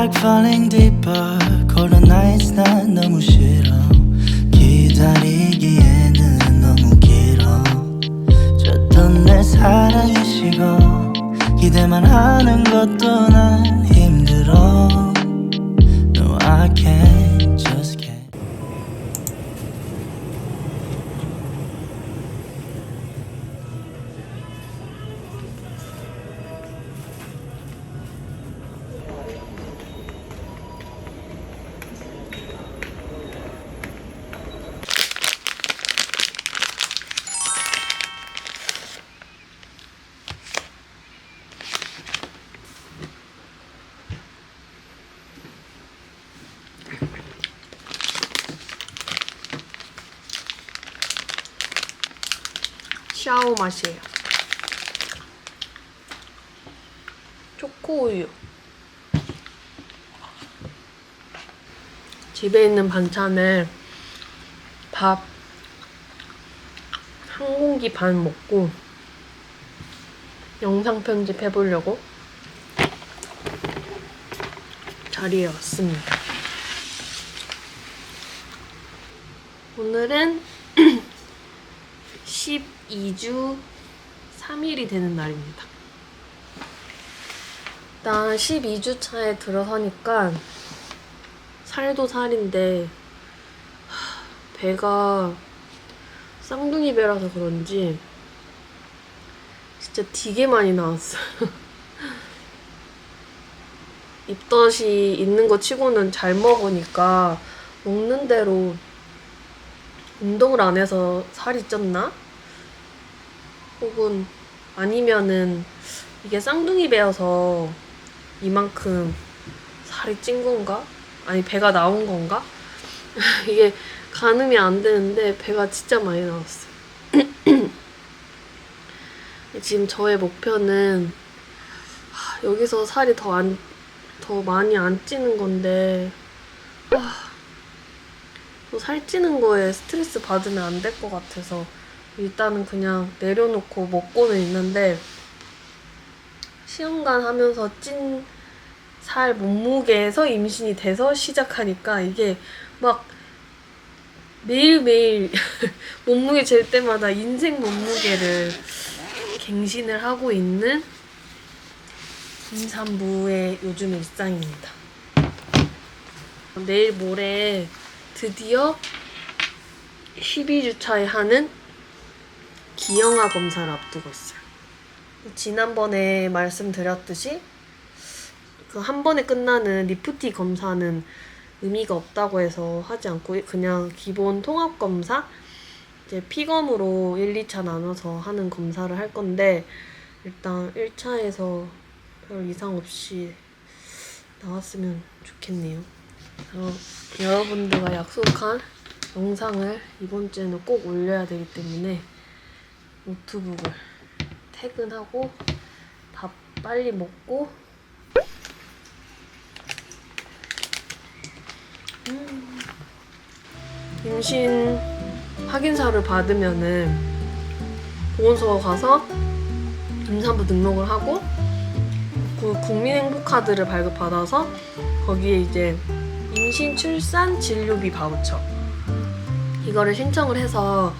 like falling deeper. cold nights 난 너무 싫어. 기다리기에는 너무 길어. 줬던 내 사랑이 식어 기대만 하는 것도 난 힘들어 샤오 맛이에요. 초코 우유. 집에 있는 반찬을 밥 한 공기 반 먹고 영상 편집 해보려고 자리에 왔습니다. 오늘은 12주 3일이 되는 날입니다. 일단 12주 차에 들어서니까 살도 살인데 하, 배가 쌍둥이 배라서 그런지 진짜 되게 많이 나왔어요. 입덧이 있는 거 치고는 잘 먹으니까 먹는 대로 운동을 안 해서 살이 쪘나? 혹은 아니면은 이게 쌍둥이 배여서 이만큼 살이 찐 건가? 아니 배가 나온 건가? 이게 가늠이 안 되는데 배가 진짜 많이 나왔어요. 지금 저의 목표는 하, 여기서 살이 더 안, 더 많이 안 찌는 건데 또 살찌는 거에 스트레스 받으면 안 될 것 같아서 일단은 그냥 내려놓고 먹고는 있는데 시험관 하면서 찐 살 몸무게에서 임신이 돼서 시작하니까 이게 막 매일매일 몸무게 잴 때마다 인생 몸무게를 갱신을 하고 있는 임산부의 요즘 일상입니다. 내일 모레 드디어 12주차에 하는 기형아 검사를 앞두고 있어요. 지난번에 말씀드렸듯이 그 한 번에 끝나는 리프티 검사는 의미가 없다고 해서 하지 않고 그냥 기본 통합 검사 이제 피검으로 1, 2차 나눠서 하는 검사를 할 건데 일단 1차에서 별 이상 없이 나왔으면 좋겠네요. 여러분들과 약속한 영상을 이번 주에는 꼭 올려야 되기 때문에 노트북을 퇴근하고 밥 빨리 먹고. 음, 임신 확인서를 받으면은 보건소 가서 임산부 등록을 하고 그 국민행복카드를 발급받아서 거기에 이제 임신 출산 진료비 바우처. 이거를 신청을 해서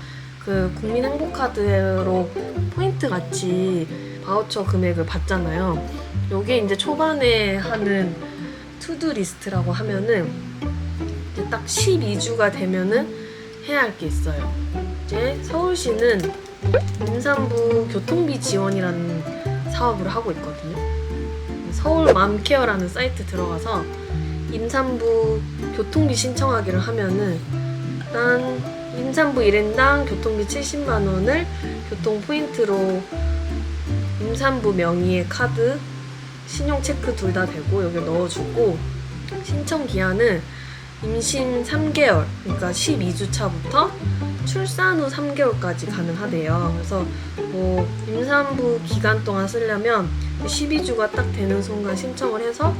그 국민 행복카드로 포인트 같이 바우처 금액을 받잖아요. 요게 이제 초반에 하는 투두 리스트라고 하면은 이제 딱 12주가 되면은 해야 할 게 있어요. 이제 서울시는 임산부 교통비 지원이라는 사업을 하고 있거든요. 서울 맘케어라는 사이트 들어가서 임산부 교통비 신청하기를 하면은 난 임산부 1인당 교통비 70만 원을 교통 포인트로 임산부 명의의 카드 신용 체크 둘 다 되고 여기 넣어주고 신청 기한은 임신 3개월 그러니까 12주 차부터 출산 후 3개월까지 가능하대요. 그래서 뭐 임산부 기간 동안 쓰려면 12주가 딱 되는 순간 신청을 해서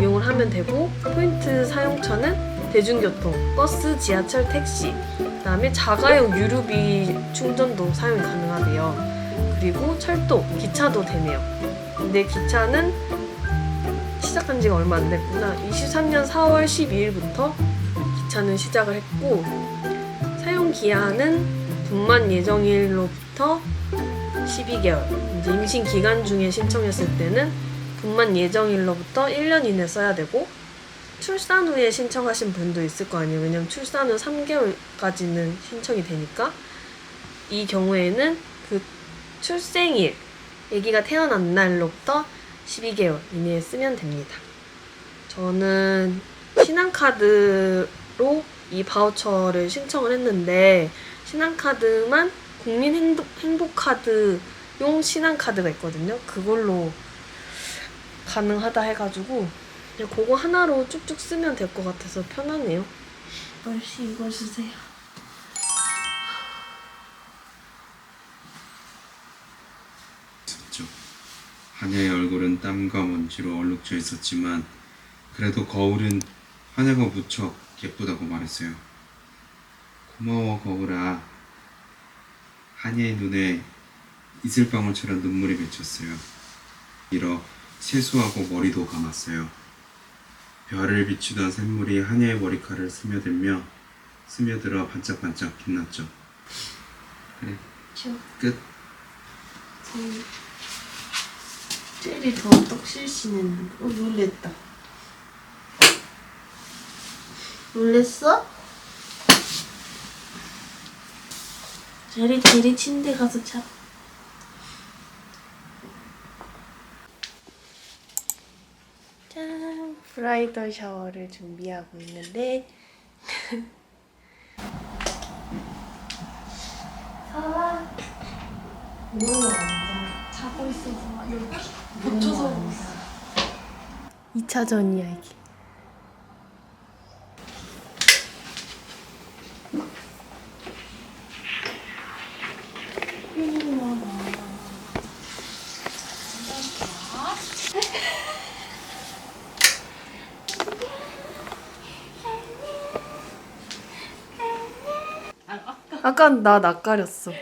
이용을 하면 되고 포인트 사용처는 대중교통, 버스, 지하철, 택시, 그 다음에 자가용 유류비 충전도 사용이 가능하대요. 그리고 철도, 기차도 되네요. 근데 기차는 시작한 지가 얼마 안 됐구나. 23년 4월 12일부터 기차는 시작을 했고 사용 기한은 분만 예정일로부터 12개월. 이제 임신 기간 중에 신청했을 때는 분만 예정일로부터 1년 이내 써야 되고 출산 후에 신청하신 분도 있을 거 아니에요. 왜냐면 출산 후 3개월까지는 신청이 되니까 이 경우에는 그 출생일, 아기가 태어난 날로부터 12개월 이내에 쓰면 됩니다. 저는 신한카드로 이 바우처를 신청을 했는데 신한카드만 국민 행복, 행복카드용 신한카드가 있거든요. 그걸로 가능하다 해가지고 그냥 그거 하나로 쭉쭉 쓰면 될 것 같아서 편하네요. 얼씨 이거 주세요. 있었죠. 한야의 얼굴은 땀과 먼지로 얼룩져 있었지만 그래도 거울은 한야가 무척 예쁘다고 말했어요. 고마워 거울아. 한야의 눈에 이슬방울처럼 눈물이 맺혔어요. 이러 세수하고 머리도 감았어요. 별을 비추던 샘물이 한야의 머리카락을 스며들며 스며들어 반짝반짝 빛났죠. 그래, 끝. 젤이 더 떡실시는 어 놀랬다 놀랬어? 젤이 젤이 침대 가서 자 짠! 브라이덜 샤워를 준비하고 있는데 앉아 자고 있어서 여기 붙여서 2차전이야 이게 아까 나 낯가렸어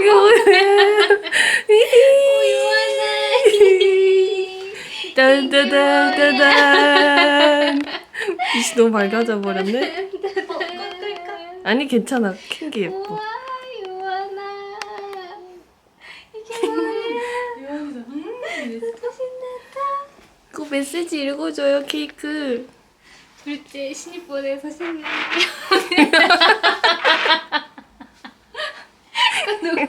이거 왜? 딴따단따단 이씨 너무 밝아져 버렸네. 아니 괜찮아. 캔게 예뻐. 유원아 이게 뭐야 그 메시지 읽어줘요 케이크. 둘째 신입 보내서 신나 누가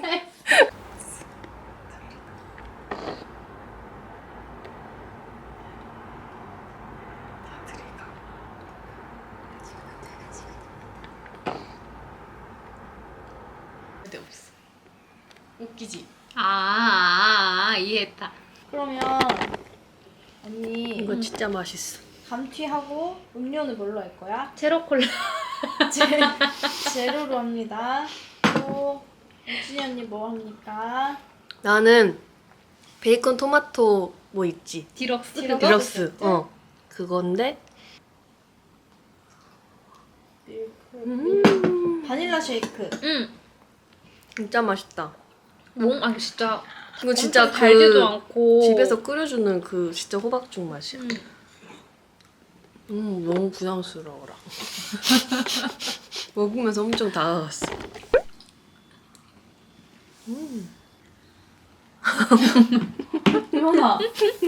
없어. 웃기지? 아, 아, 아 이해했다 그러면 언니 이거 진짜 맛있어. 감튀하고 음료는 뭘로 할 거야? 제로콜라 제, 제로로 합니다. 또 유진이 언니 뭐 합니까? 나는 베이컨 토마토 뭐 있지? 디럭스 디럭스? 디럭스. 어 그건데. 음 바닐라 쉐이크. 응 진짜 맛있다. 몽, 아 진짜 이거 진짜 엄청 달지도 그 않고 집에서 끓여주는 그 진짜 호박죽 맛이야. 음. 음 너무 부담스러워라. 먹으면서 엄청 다가갔어. 유원아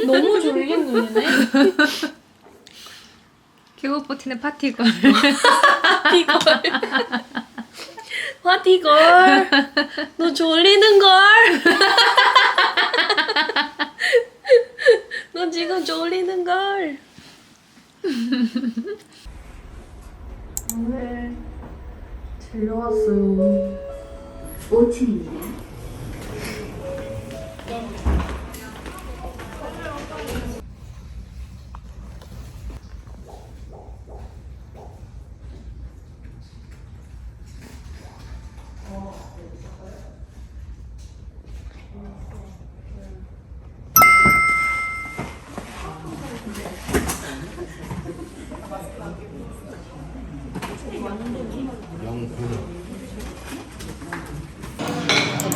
너무 졸린 눈이네. 개고 버티는 파티걸 파티걸, 너 졸리는 걸. 너 지금 졸리는 걸. 오늘 들려왔어요. 5층입니다.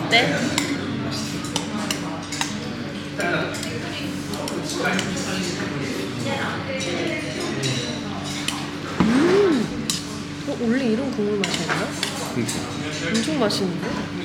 어때? 음. 어, 원래 이런 국물 맛이었나? 엄청 맛있는데?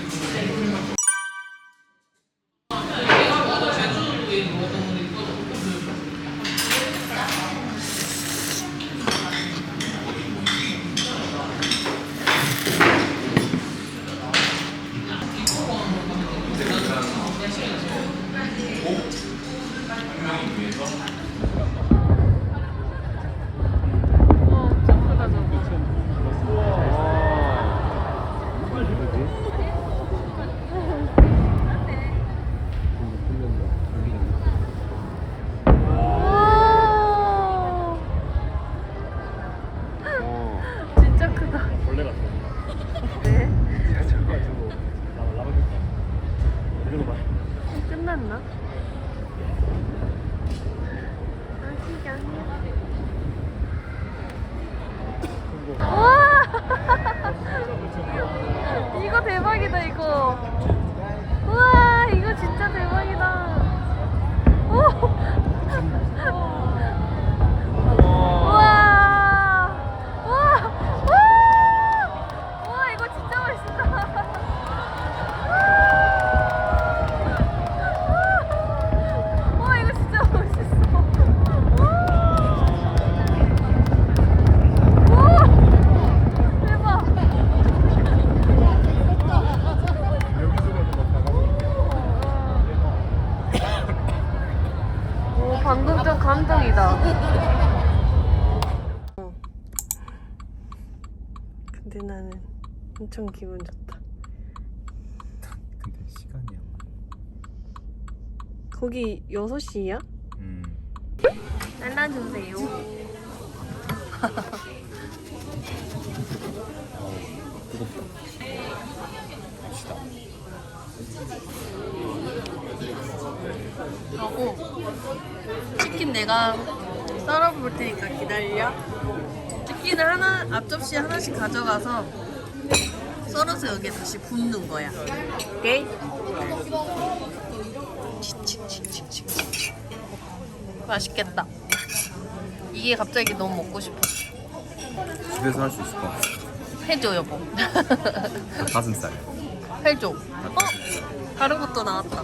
엄청 기분 좋다. 근데 시간이야. 거기 6시야? 음. 잘라주세요. 뜨겁다. 하고 치킨 내가 썰어 볼 테니까 기다려. 치킨을 하나 앞접시 하나씩 가져가서 썰어서 여기에 다시 붓는 거야. 오케이? 맛있겠다. 이게 갑자기 너무 먹고 싶어. 집에서 할 수 있을 것 같아. 해줘 여보. 가슴살. 해줘. 어? 다른 것도 나왔다.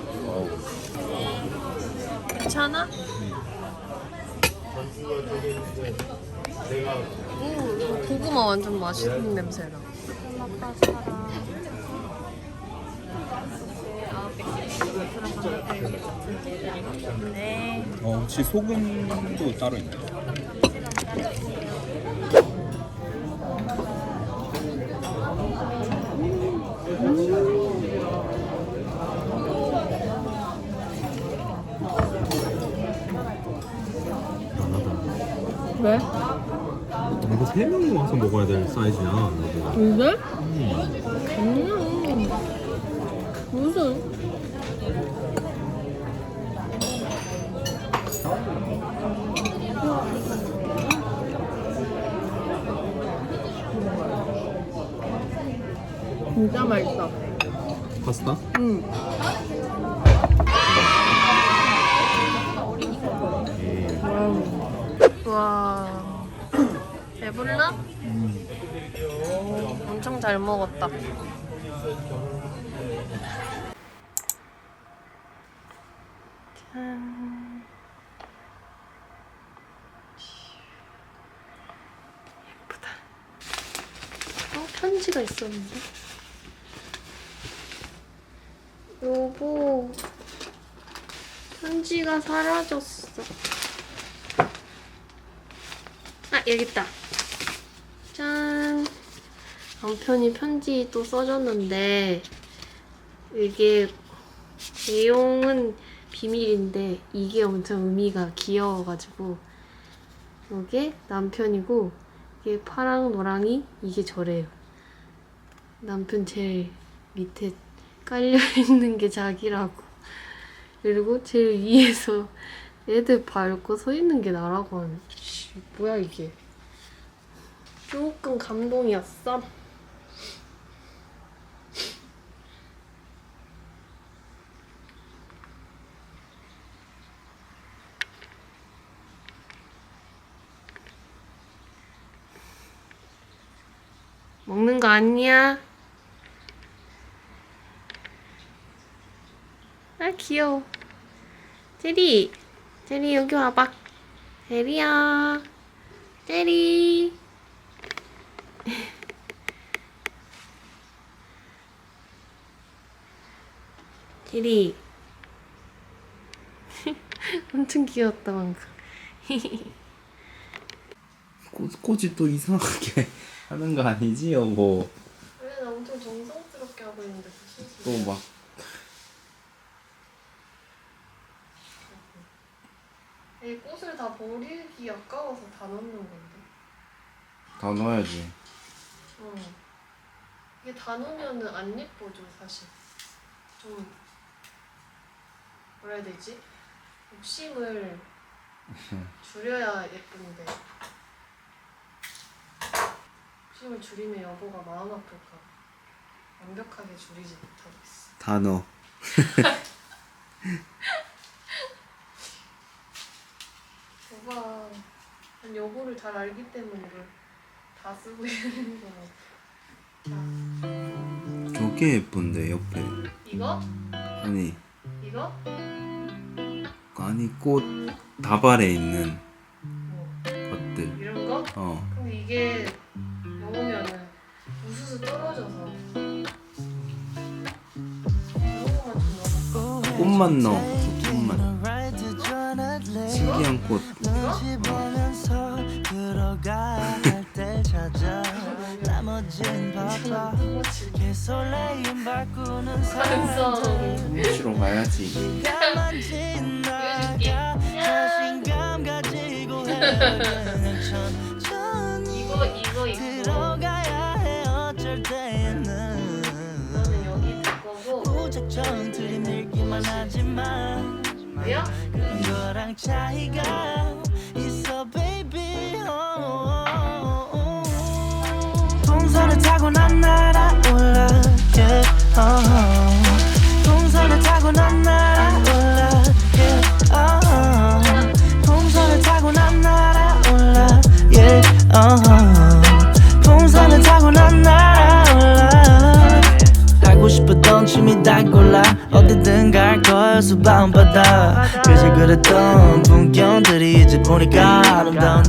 괜찮아? 오, 이거 고구마 완전 맛있는 냄새나. 네. 어, 혹시 소금도 따로 있나요? 왜? 이거 세 명이 와서 먹어야 될 사이즈야. 이게? 음. 무슨? 진짜 맛있어. 파스타? 응. 엄청 잘 먹었다. 짠. 예쁘다. 어, 편지가 있었는데? 여보, 편지가 사라졌어. 아, 여기 있다. 짠. 남편이 편지 또 써줬는데, 이게 내용은 비밀인데, 이게 엄청 의미가 귀여워가지고, 이게 남편이고, 이게 파랑 노랑이, 이게 저래요. 남편 제일 밑에 깔려있는 게 자기라고. 그리고 제일 위에서 애들 밟고 서 있는 게 나라고 하네. 씨, 뭐야 이게. 조금 감동이었어. 먹는 거 아니야? 아 귀여워. 제리, 제리 여기 와봐. 제리야, 제리. 제리. 엄청 귀엽다 방금. 꽃, 꽃이 또 이상하게 하는 거 아니지 여보? 왜나 엄청 정성스럽게 하고 있는데 무슨 또 소리야? 막이 꽃을 다 버리기 아까워서 다 넣는 건데. 더 넣어야지. 어. 이게 다 넣으면은 안 예뻐져 사실. 좀 뭐라 해야 되지? 욕심을 줄여야 예쁜데. 욕심을 줄이면 여보가 마음 아플까. 완벽하게 줄이지 못하고 있어. 여봐, 난 여보를 잘 알기 때문에 이걸 다 쓰고 있는 거야. 자, 저게 예쁜데 옆에 이거? 아니 이거? 아니 꽃 다발에 있는 뭐 것들. 이런 거? 어. 근데 이게 먹으면은 우수수 떨어져서 거만 좀? 꽃만 넣어. 저 꽃만. 신기한 꽃. 바꾸는 완성 사무실로 가야지. 가만진 나 이거 이거 들어가야 해 어쩔 때는 이거는 여기 될 거고 무작정 들이밀기만 하지만 뭐야? 그거랑 차이가 있어 baby. 동선을 타고 난 날아올라 yeah, oh. 동선을 타고 난 날아올라 yeah, oh. 동선을 타고 난 날아올라 yeah, oh. 다 골라. 어디든 갈 거야 수바운 바다. 그저 그랬던 풍경들이 이제 보니까 아름다운